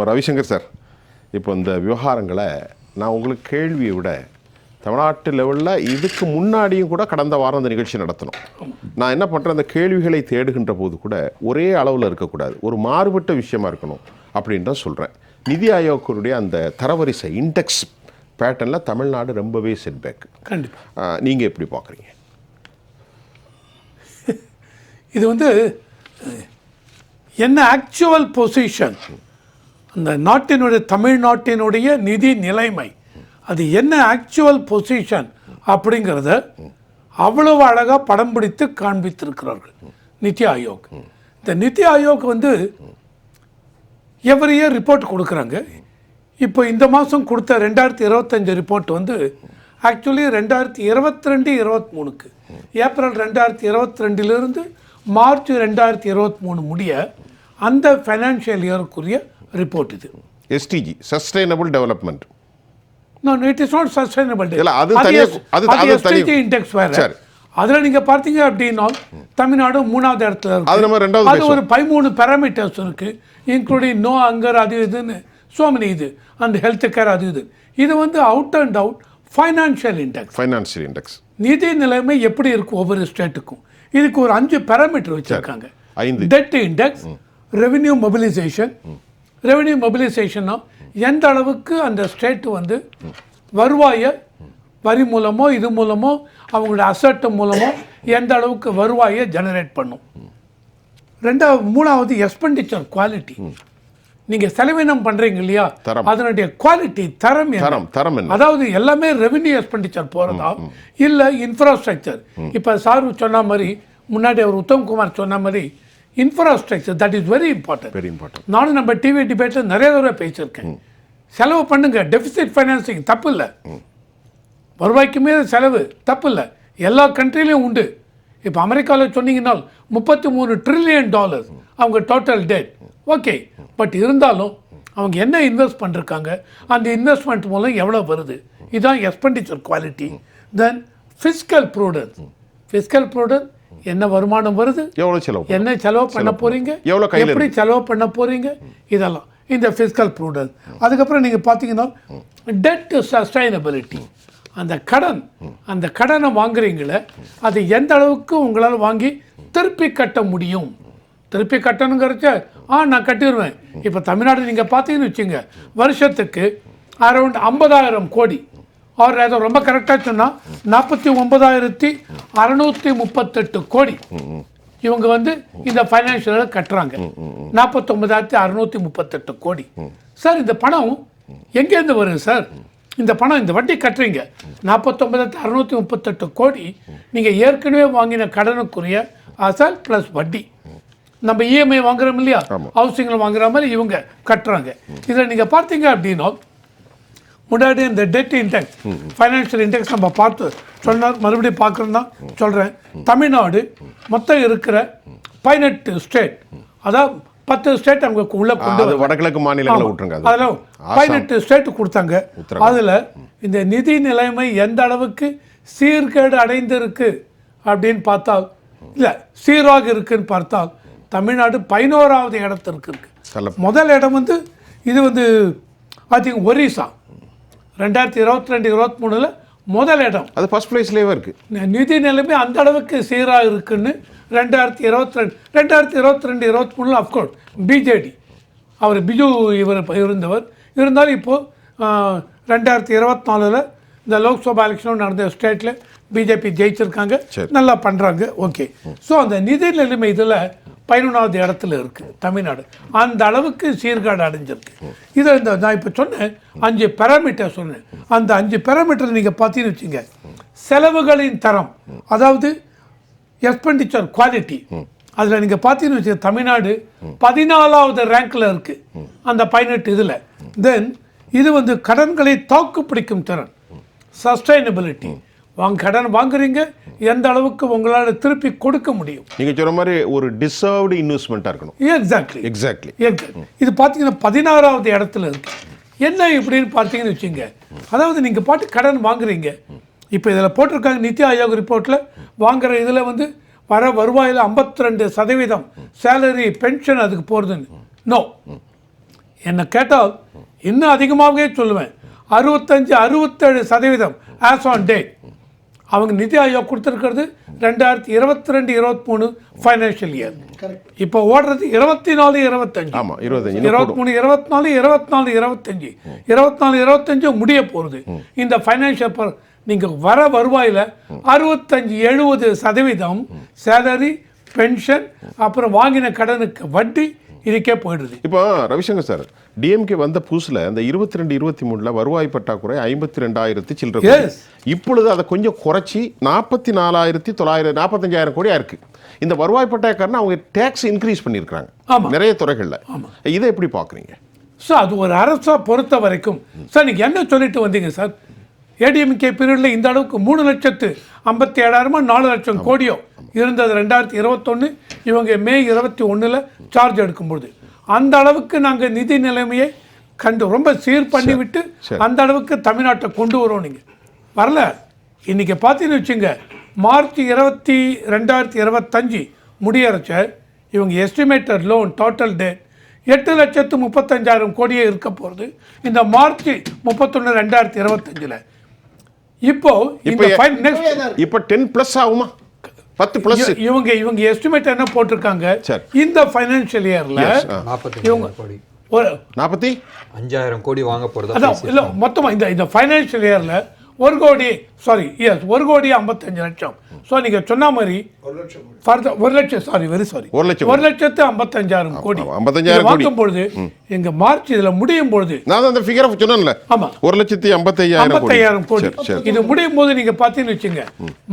நம்ம ரவிசங்கர் சார் இப்போ இந்த விவகாரங்களை நான் உங்களுக்கு கேள்வியை விட தமிழ்நாட்டு லெவலில் இதுக்கு முன்னாடியும் கூட கடந்த வாரம் அந்த நிகழ்ச்சி நடத்தணும். நான் என்ன பண்ணுறேன் அந்த கேள்விகளை தேடுகின்ற போது கூட ஒரே அளவில் இருக்கக்கூடாது. ஒரு மாறுபட்ட விஷயமா இருக்கணும் அப்படின்ற சொல்கிறேன் நிதி ஆயோக்குடைய அந்த தரவரிசை இண்டெக்ஸ் பேட்டர்னில் தமிழ்நாடு ரொம்பவே செட்பேக் கண்டிப்பாக நீங்கள் எப்படி பார்க்குறீங்க? இது வந்து என்ன ஆக்சுவல் பொசிஷன் அந்த நாட்டினுடைய தமிழ்நாட்டினுடைய நிதி நிலைமை அது என்ன ஆக்சுவல் பொசிஷன் அப்படிங்கிறத அவ்வளவு அழகாக படம் பிடித்து காண்பித்திருக்கிறார்கள் நித்தி ஆயோக். இந்த நித்தி ஆயோக் வந்து எவ்ரி இயர் ரிப்போர்ட் கொடுக்குறாங்க. இப்போ இந்த மாதம் கொடுத்த ரெண்டாயிரத்தி இருபத்தஞ்சு ரிப்போர்ட் வந்து ஆக்சுவலி ரெண்டாயிரத்தி இருபத்தி ரெண்டு இருபத்தி மூணுக்கு. ஏப்ரல் ரெண்டாயிரத்தி இருபத்தி ரெண்டுலேருந்து மார்ச் ரெண்டாயிரத்தி இருபத்தி மூணு முடிய அந்த ஃபைனான்ஷியல் இயருக்குரிய ரிப்போர்ட் இது SDG sustainable development no, it is not sustainable. இல்ல, அது அது- அது SDG index வேற. சரி. அதுல நீங்க பார்த்தீங்க அப்படின்னா தமிழ்நாடு மூணாவது இடத்துல இருக்கு. அது. ஒரு பதிமூணு பேராமீட்டர்ஸ் இருக்கு இன்க்ளூடிங் நோ அங்கர் அது இதுன்னு சோ many இது அந்த ஹெல்த் கேர் அது இது இது வந்து out and out financial index financial index நிதி நிலைமை எப்படி இருக்கும் ஒவ்வொரு ஸ்டேட்டுக்கும் இதுக்கு ஒரு அஞ்சு பேராமீட்டர் வச்சிருக்காங்க ஐந்து. Debt index revenue mobilisation revenue மொபிலைசேஷன்னா எந்த அளவுக்கு அந்த ஸ்டேட் வந்து வருவாயை வரி மூலமோ இது மூலமோ அவங்களோட அசட் மூலமோ எந்த அளவுக்கு வருவாயை ஜெனரேட் பண்ணும். ரெண்டாவது மூணாவது எக்ஸ்பெண்டிச்சர் குவாலிட்டி நீங்க செலவினம் பண்றீங்க இல்லையா. அதனுடைய குவாலிட்டி தரம்? தரம் தரம் அதாவது எல்லாமே ரெவென்யூ எக்ஸ்பெண்டிச்சர் போறதா? இல்ல இன்ஃப்ராஸ்ட்ரக்சர் இப்ப சார் சொன்ன மாதிரி முன்னாடி அவர் உத்தம்குமார் சொன்ன மாதிரி infrastructure that is very important very important நானும் நம்ம டிவி டிபேட்ல நிறைய தடவை பேசியிருக்கேன். செலவு பண்ணுங்க. டெபிசிட் ஃபைனான்சிங் தப்பு இல்லை வருவாய்க்கு மீது செலவு தப்பு இல்லை எல்லா கண்ட்ரிலையும் உண்டு. இப்போ அமெரிக்காவில் சொன்னீங்கன்னா முப்பத்தி மூணு ட்ரில்லியன் டாலர் அவங்க டோட்டல் டெட் ஓகே பட் இருந்தாலும் அவங்க என்ன இன்வெஸ்ட் பண்ணிருக்காங்க? அந்த இன்வெஸ்ட்மெண்ட் மூலம் எவ்வளோ வருது? இதுதான் expenditure quality then fiscal prudence fiscal prudence என்ன வருமானம் வருது? எவ்வளோ செலவு என்ன செலவு பண்ண போறீங்க? எவ்வளவு கையில எப்படி செலவு பண்ண போறீங்க? இதெல்லாம். இந்த ஃபிஸ்கல் ப்ரூடன்ஸ் அதுக்கப்புறம் நீங்க பார்த்தீங்கன்னா டெட் சஸ்டைனபிலிட்டி அந்த கடன் அந்த கடனை வாங்குறீங்களே அது எந்த அளவுக்கு உங்களால் வாங்கி திருப்பி கட்ட முடியும்? திருப்பி கட்டணுங்கிறச்ச ஆ நான் கட்டிடுவேன் இப்போ தமிழ்நாடு நீங்கள் பார்த்தீங்கன்னு வச்சுங்க வருஷத்துக்கு அரௌண்ட் ஐம்பதாயிரம் கோடி. அவர் அதை ரொம்ப கரெக்டாக சொன்னால் நாற்பத்தி ஒன்பதாயிரத்தி அறநூற்றி முப்பத்தெட்டு கோடி. இவங்க வந்து இந்த ஃபைனான்ஷியல் கட்டுறாங்க. நாற்பத்தொன்பதாயிரத்தி அறுநூத்தி முப்பத்தெட்டு கோடி. சார் இந்த பணம் எங்கேருந்து வருது சார்? இந்த பணம் இந்த வட்டி கட்டுறீங்க. நாற்பத்தொன்பதாயிரத்தி அறுநூத்தி முப்பத்தெட்டு கோடி நீங்கள் ஏற்கனவே வாங்கின கடனுக்குரிய அசல் ப்ளஸ் வட்டி. நம்ம இஎம்ஐ வாங்குறோம் இல்லையா? ஹவுசிங்கில் வாங்குற மாதிரி இவங்க கட்டுறாங்க. இதில் நீங்கள் பார்த்தீங்க அப்படின்னா முன்னாடி இந்த டெட் இண்டெக்ஸ் ஃபைனான்ஷியல் இண்டெக்ஸ் நம்ம பார்த்து சொன்னார். மறுபடியும் பார்க்குறோன்னா சொல்கிறேன் தமிழ்நாடு மொத்தம் இருக்கிற பதினெட்டு ஸ்டேட் அதாவது பத்து ஸ்டேட் அவங்க உள்ள கொண்டு வடகிழக்கு மாநிலங்களை விட்டுருங்க அது. அதில் பதினெட்டு ஸ்டேட் கொடுத்தாங்க. அதில் இந்த நிதி நிலைமை எந்த அளவுக்கு சீர்கேடு அடைந்திருக்கு அப்படின்னு பார்த்தால் இல்லை சீராக இருக்குன்னு பார்த்தால் தமிழ்நாடு பதினோராவது இடத்திற்கு இருக்கு. முதல் இடம் வந்து இது வந்து ஐ திங்க் ஒரிசா. ரெண்டாயிரத்தி இருபத்தி ரெண்டு இருபத்தி மூணில் முதல் இடம். அது ஃபர்ஸ்ட் பிளேஸ்லேயே இருக்கு. நி- நிதி நிலைமை அந்த அளவுக்கு சீராக இருக்குன்னு ரெண்டாயிரத்தி இருபத்தி ரெண்டு ரெண்டாயிரத்தி இருபத்தி ரெண்டு இருபத்தி மூணில் அஃப்கோர்ஸ் பிஜேடி அவர் பிஜு இவர் இருந்தவர். இருந்தாலும் இப்போது ரெண்டாயிரத்தி இருபத்தி நாலில் இந்த லோக்சபா எலெக்ஷன் நடந்த ஸ்டேட்டில் பிஜேபி ஜெயிச்சிருக்காங்க. சரி. நல்லா பண்ணுறாங்க ஓகே ஸோ அந்த நிதி நிலைமை இதில் பதினொன்றாவது இடத்துல இருக்குது தமிழ்நாடு. அந்த அளவுக்கு சீர்காடு அடைஞ்சிருக்கு. இதை இந்த நான் இப்போ சொன்னேன் அஞ்சு பேராமீட்டர் சொன்னேன். அந்த அஞ்சு பேராமீட்டர் நீங்கள் பார்த்தீங்கன்னு வச்சுங்க செலவுகளின் தரம் அதாவது எக்ஸ்பெண்டிச்சர் குவாலிட்டி அதில் நீங்கள் பார்த்தீங்கன்னு வச்சுங்க தமிழ்நாடு பதினாலாவது ரேங்கில் இருக்குது அந்த பதினெட்டு இதில். தென் இது வந்து கடன்களை தாக்கு பிடிக்கும் திறன். சஸ்டைனபிலிட்டி வாங்க கடன் வாங்குறீங்க எந்த அளவுக்கு உங்களால் திருப்பி கொடுக்க முடியும்? நீங்க சொன்ன மாதிரி ஒரு டிசர்வ்டு இன்வெஸ்ட்மெண்ட்டாக இருக்கணும். எக்ஸாக்ட்லி எக்ஸாக்ட்லி இது பார்த்தீங்கன்னா பதினாறாவது இடத்துல இருக்கு. என்ன இப்படின்னு பார்த்தீங்கன்னு வச்சுங்க. அதாவது நீங்கள் பாட்டு கடன் வாங்குறீங்க. இப்போ இதில் போட்டிருக்காங்க நித்தி ஆயோக் ரிப்போர்ட்டில் வாங்குற இதில் வந்து வர வருவாயில் ஐம்பத்தி ரெண்டு சதவீதம் சேலரி பென்ஷன் அதுக்கு போகிறதுன்னு நோ என்னை கேட்டால் இன்னும் அதிகமாகவே சொல்லுவேன். அறுபத்தஞ்சு அறுபத்தேழு சதவீதம் ஆஸ் ஆன் டே அவங்க நிதி ஆயோக் கொடுத்துருக்கிறது ரெண்டாயிரத்தி இருபத்தி ரெண்டு இருபத்தி மூணு ஃபைனான்ஷியல் இயர் இப்போ ஓடுறது இருபத்தி நாலு இருபத்தஞ்சு. ஆமா இருபத்தஞ்சு இருபத்தி மூணு இருபத்தி நாலு இருபத்தி நாலு இருபத்தஞ்சு. இருபத்தி நாலு இருபத்தஞ்சு முடிய போகிறது இந்த ஃபைனான்ஷியல் நீங்கள் வர வருவாயில் அறுபத்தஞ்சு எழுபது சதவீதம் சேலரி பென்ஷன் அப்புறம் வாங்கின கடனுக்கு வட்டி இதுக்கே போயிடுது. இப்போ ரவிசங்கர் சார் டிஎம்கே வந்த புதுசுல அந்த இருபத்தி ரெண்டு இருபத்தி மூணுல வருவாய் பற்றாக்குறை ஐம்பத்தி ரெண்டாயிரத்தி சில்லற. இப்பொழுது அதை கொஞ்சம் குறைச்சி நாற்பத்தி நாலாயிரத்தி தொள்ளாயிரம் நாற்பத்தஞ்சாயிரம் கோடியா இருக்கு. இந்த வருவாய் பட்டாக்காரன் அவங்க டேக்ஸ் இன்க்ரீஸ் பண்ணியிருக்காங்க ஆமா. நிறைய துறைகள்ல. இதை எப்படி பாக்குறீங்க ஸோ அது ஒரு அரசை பொறுத்த வரைக்கும் சார் நீங்கள் என்ன சொல்லிட்டு வந்தீங்க சார் ஏடிஎம்கே பீரியடில் இந்த அளவுக்கு மூணு லட்சத்து ஐம்பத்தி ஏழாயிரமா நாலு லட்சம் கோடியோ? இருந்தது ரெண்டாயிரத்தி இருபத்தொன்று இவங்க மே இருபத்தி ஒன்றில் சார்ஜ் எடுக்கும்போது அந்த அளவுக்கு நாங்கள் நிதி நிலைமையை கண்டு ரொம்ப சீர் பண்ணி விட்டு சரி. அந்த அளவுக்கு தமிழ்நாட்டை கொண்டு வரோம் நீங்கள் வரல? இன்னைக்கு பார்த்தீங்கன்னு வச்சுங்க மார்ச் இருபத்தி ரெண்டாயிரத்தி இருபத்தஞ்சு முடியறச்ச இவங்க எஸ்டிமேட்டட் லோன் டோட்டல் டேட் எட்டு லட்சத்து முப்பத்தஞ்சாயிரம் கோடியே இருக்க போகிறது இந்த மார்ச் முப்பத்தொன்று ரெண்டாயிரத்தி இருபத்தஞ்சில். இப்போ இப்போ நெக்ஸ்ட் இப்போ டென் பிளஸ் ஆகுமா? பத்து பிளஸ் இவங்க இவங்க எஸ்டிமேட் என்ன போட்டிருக்காங்க? சரி. இந்த ஃபைனான்சியல் இயர்ல நாற்பத்தஞ்சு கோடி. ஒரு நாற்பத்தி அஞ்சாயிரம் கோடி வாங்க போறதா அதான் இல்லை மொத்தமாக இந்த இந்த ஃபைனான்ஷியல் இயரில் ஒரு கோடி சாரி எஸ் ஒரு கோடி ஐம்பத்தஞ்சு லட்சம். ஸோ நீங்கள் சொன்ன மாதிரி ஒரு லட்சம் சாரி வெரி சாரி ஒரு லட்சம் ஒரு லட்சத்து ஐம்பத்தஞ்சாயிரம் கோடி. ஆமா, 55,000 கோடி. வாங்கும் பொழுது எங்க மார்ச் இதுல முடியும் பொழுது நான் அந்த ஃபிகரை சொன்னேன்ல. ஆமா. ஒரு லட்சத்தி ஐம்பத்தையாயிரம் கோடி. ஐம்பத்தையாயிரம் கோடி. இது முடியும் போது நீங்க பாத்தீங்கன்னு வச்சுங்க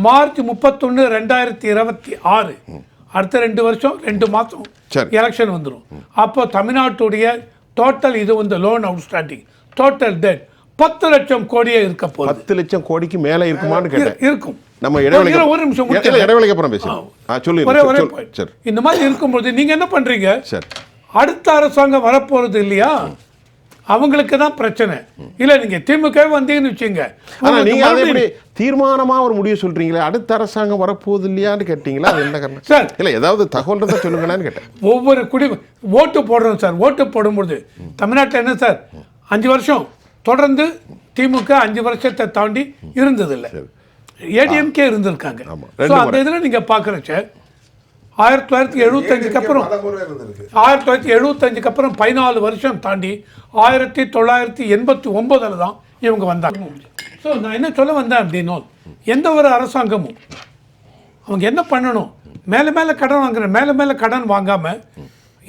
மார்ச் முப்பத்தொன்னு ரெண்டாயிரத்தி இருபத்தி ஆறு. அடுத்த ரெண்டு வருஷம் ரெண்டு மாசம் சரி. எலெக்ஷன் வந்துடும் அப்போ தமிழ்நாட்டுடைய டோட்டல் இது வந்து லோன் அவுட்ஸ்டாண்டிங் டோட்டல் டெட் பத்து லட்சம் கோடியே இருக்க போகுது. பத்து லட்சம் கோடிக்கு மேல இருக்குமான்னு கேட்டேன். இரு- இருக்கும். நம்ம இடைவெளிக்கு ஒரு நிமிஷம். இடைவெளிக்கு அப்புறம் பேசுறேன் ஆ சொல்லுங்க ஒரே ஒரே. சரி. இந்த மாதிரி இருக்கும்போது நீங்க என்ன பண்றீங்க? சரி. அடுத்த அரசாங்கம் வரப்போறது இல்லையா? அவங்களுக்கு தான் பிரச்சனை. இல்ல நீங்க திமுக வந்தீங்கன்னு வச்சுங்க ஆனா உங்களுக்கு நீங்க அதை எப்படி மறுபடியும் தீர்மானமா ஒரு முடிவு சொல்றீங்களே? அடுத்த அரசாங்கம் வரப்போகுது இல்லையான்னு கேட்டீங்களா? அது என்ன காரணம்? சார். இல்ல ஏதாவது தகவல் இருந்தா சொல்லுங்களான்னு கேட்டேன். ஒவ்வொரு குடி ஓட்டு போடுறோம் சார். ஓட்டு போடும்போது தமிழ்நாட்டில் என்ன சார்? அஞ்சு வருஷம். தொடர்ந்து திமுக அஞ்சு வருஷத்தை தாண்டி இருந்ததில்லை. ஏடிஎம்கே இருந்திருக்காங்க. ஸோ அந்த இதில் நீங்கள் பார்க்குறச்ச ஆயிரத்தி தொள்ளாயிரத்தி எழுபத்தஞ்சுக்கு அப்புறம் ஆயிரத்தி தொள்ளாயிரத்தி எழுபத்தஞ்சுக்கு அப்புறம் பதினாலு வருஷம் தாண்டி ஆயிரத்தி தொள்ளாயிரத்தி எண்பத்தி ஒம்போதில் தான் இவங்க வந்தாங்க. ஸோ நான் என்ன சொல்ல வந்தேன் அப்படின்னா எந்த ஒரு அரசாங்கமும் அவங்க என்ன பண்ணணும்? மேலே மேலே கடன் வாங்குற மேலே மேலே கடன் வாங்காமல்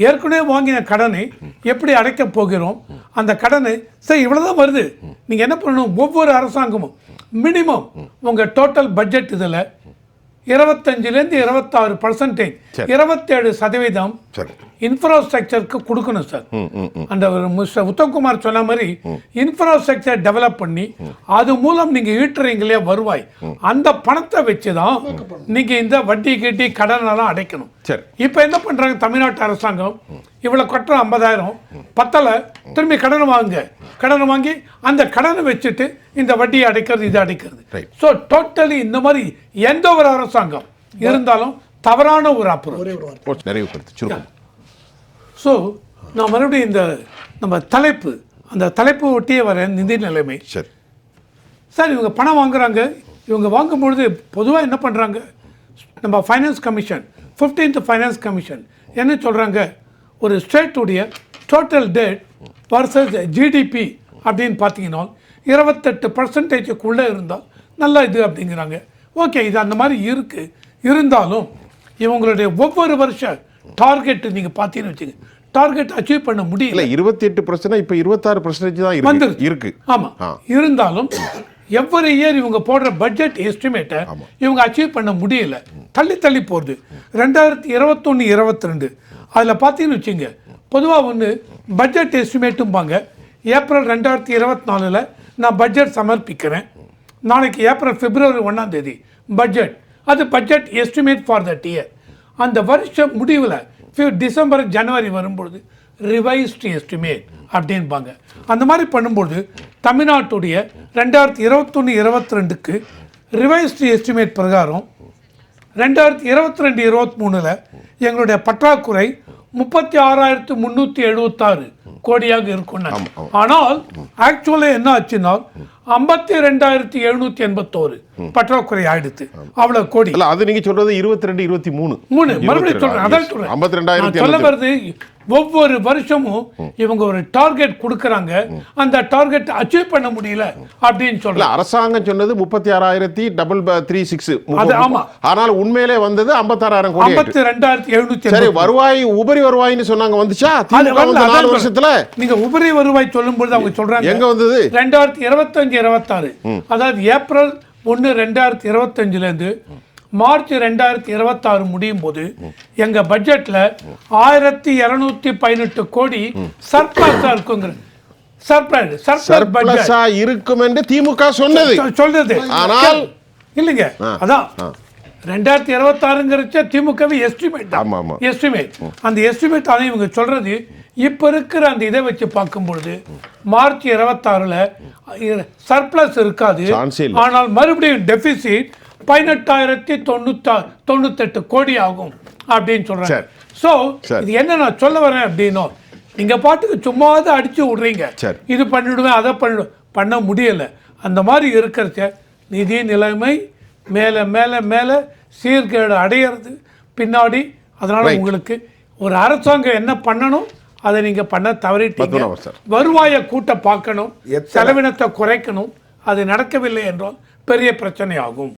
ஏற்கனவே வாங்கின கடனை எப்படி அடைக்க போகிறோம்? அந்த கடனை சரி இவ்வளோதான் வருது. நீங்கள் என்ன பண்ணணும்? ஒவ்வொரு அரசாங்கமும் மினிமம் உங்கள் டோட்டல் பட்ஜெட் இதில் இருபத்தஞ்சிலேருந்து இருபத்தாறு பர்சன்டேஜ். இருபத்தேழு சதவீதம் இன்ஃப்ராஸ்ட்ரக்சருக்கு கொடுக்கணும் சார். அந்த ஒரு மிஸ்டர் உத்தம்குமார் சொன்ன மாதிரி இன்ஃப்ராஸ்ட்ரக்சர் டெவலப் பண்ணி அது மூலம் நீங்க ஈட்டுறீங்களே வருவாய். அந்த பணத்தை வச்சு தான் நீங்க இந்த வட்டி கட்டி கடனெல்லாம் அடைக்கணும். சரி. இப்போ என்ன பண்றாங்க தமிழ்நாட்டு அரசாங்கம்? இவ்வளவு கட்டுறோம் ஐம்பதாயிரம். பத்தல திரும்பி கடனை வாங்குங்க. கடனை வாங்கி அந்த கடனை வச்சுட்டு இந்த வட்டியை அடைக்கிறது இதை அடைக்கிறது. ஸோ டோட்டலி இந்த மாதிரி எந்த ஒரு அரசாங்கம் இருந்தாலும் தவறான ஒரு அப்புறம் நிறைவு கருத்து சுருக்கம். ஸோ நான் மறுபடியும் இந்த நம்ம தலைப்பு அந்த தலைப்பு ஒட்டியே வர நிதி நிலைமை. சரி. சார் இவங்க பணம் வாங்குறாங்க. இவங்க வாங்கும்பொழுது பொதுவாக என்ன பண்ணுறாங்க நம்ம finance commission 15th finance commission என்ன சொல்கிறாங்க ஒரு ஸ்டேட்டுடைய டோட்டல் டேட் வர்சஸ் ஜிடிபி அப்படின்னு பார்த்தீங்கன்னா இருபத்தெட்டு பர்சன்டேஜுக்குள்ளே இருந்தால் நல்ல இது அப்படிங்கிறாங்க. ஓகே இது அந்த மாதிரி இருக்குது இருந்தாலும் இவங்களுடைய ஒவ்வொரு வருஷ டார்கெட் நீங்கள் பார்த்தீங்கன்னு வச்சுங்க. டார்கெட் அச்சீவ் பண்ண முடியல. இருபத்தி எட்டு பர்சன்ட் இப்ப இருபத்தாறு பர்சன்டேஜ் தான் வந்துருச்சு. இருக்கு. ஆமா. ஆ. இருந்தாலும் எவ்வரி இயர் இவங்க போடுற பட்ஜெட் எஸ்டிமேட்டை இவங்க அச்சீவ் பண்ண முடியல. தள்ளி தள்ளி போகுது ரெண்டாயிரத்தி இருபத்தொன்று இருபத்தி ரெண்டு அதில் பார்த்தீங்கன்னு வச்சுங்க. பொதுவாக ஒன்று பட்ஜெட் எஸ்டிமேட்டும்பாங்க ஏப்ரல் ரெண்டாயிரத்தி இருபத்தி நாலில் நான் பட்ஜெட் சமர்ப்பிக்கிறேன். நாளைக்கு ஏப்ரல் பிப்ரவரி ஒன்றாம் தேதி பட்ஜெட் அது budget estimate for that year அந்த வருஷம் முடிவில் டிசம்பர் ஜனவரி வரும்பொழுது ரிவைஸ்ட் எஸ்டிமேட் அப்படின்பாங்க. அந்த மாதிரி பண்ணும்போது தமிழ்நாட்டுடைய ரெண்டாயிரத்தி இருபத்தொன்று இருபத்தி ரெண்டுக்கு ரிவைஸ்ட் எஸ்டிமேட் பிரகாரம் ரெண்டாயிரத்தி இருபத்தி ரெண்டு இருபத்தி மூணில் எங்களுடைய பற்றாக்குறை முப்பத்தி ஆறாயிரத்து முந்நூற்றி எழுபத்தாறு கோடியாக இருக்கும் ஆனால் ஆக்சுவலா என்ன ஆச்சுன்னா ஐம்பத்தி ரெண்டாயிரத்தி எழுநூத்தி எண்பத்தோரு. பற்றாக்குறை ஆயிடுத்து. அவ்வளவு கோடி. இல்ல அது நீங்க சொல்றது இருபத்தி ரெண்டு இருபத்தி மூணு. மூணு மறுபடியும் சொல்றேன் அதான் சொல்றேன். ஐம்பத்தி ரெண்டாயிரத்தி சொல்ல வருது ஒவ்வொரு வருஷமும் இவங்க ஒரு டார்கெட் கொடுக்கறாங்க. அந்த டார்கெட் அச்சீவ் பண்ண முடியல அப்படின்னு இல்ல சொல்ல அரசாங்கம் சொன்னது முப்பத்தி ஆறாயிரத்தி டபுள் த்ரீ சிக்ஸ். அது ஆமா. ஆனால் உண்மையிலே வந்தது ஐம்பத்தாறாயிரம் கோடி. ஐம்பத்தி ரெண்டாயிரத்தி எழுநூத்தி சரி வருவாய் உபரி வருவாய்னு சொன்னாங்க வந்துச்சா? நாலு. வருஷத்துல? நீங்க உபரி வருவாய் சொல்லும்போது அவங்க சொல்றாங்க. எங்க வந்தது? ரெண்டாயிரத்தி இருபத்தஞ்சு இருபத்தாறு. அதாவது ஏப்ரல் ஒன்று ரெண்டாயிரத்தி இருபத்தஞ்சுலேருந்து மார்ச் ரெண்டாயிரத்தி இருபத்தாறு முடியும் போது எங்க பட்ஜெட்ல ஆயிரத்தி இருநூத்தி பதினெட்டு கோடி சர்ப்ளஸா இருக்குங்கிற சர்ப்ளஸ் சர்ப்ளஸ் பட்ஜெட் சர்ப்ளஸா இருக்கும் என்று திமுக சொன்னது. சொல்றது ஆனால் இல்லைங்க. அதான். ரெண்டாயிரத்தி இருபத்தாறுங்கிறச்ச திமுகவே எஸ்டிமேட். எஸ்டிமேட் அந்த எஸ்டிமேட் ஆனால் இவங்க சொல்றது. இப்ப இருக்கிற அந்த இதை வச்சு பார்க்கும்பொழுது மார்ச் இருபத்தாறுல சர்ப்ளஸ் இருக்காது. ஆனால் மறுபடியும் டெபிசிட் பதினெட்டாயிரத்தி தொண்ணூத்தா தொண்ணூத்தெட்டு கோடி ஆகும் அப்படின்னு சொல்றாங்க சரி. ஸோ. இது என்ன நான் சொல்ல வரேன் அப்படின்னா நீங்க பாட்டுக்கு சும்மாவது அடிச்சு விடுறீங்க. இது பண்ணிவிடுவேன் அதை பண்ணிடுவேன் பண்ண முடியல அந்த மாதிரி இருக்கிறச்ச நிதி நிலைமை மேலே மேலே மேலே சீர்கேடு அடையிறது பின்னாடி அதனால. உங்களுக்கு ஒரு அரசாங்கம் என்ன பண்ணணும் அதை நீங்க பண்ண தவறிட்டீங்க. வருவாயை கூட்ட பார்க்கணும் செலவினத்தை குறைக்கணும் அது நடக்கவில்லை என்றால் பெரிய பிரச்சனை ஆகும்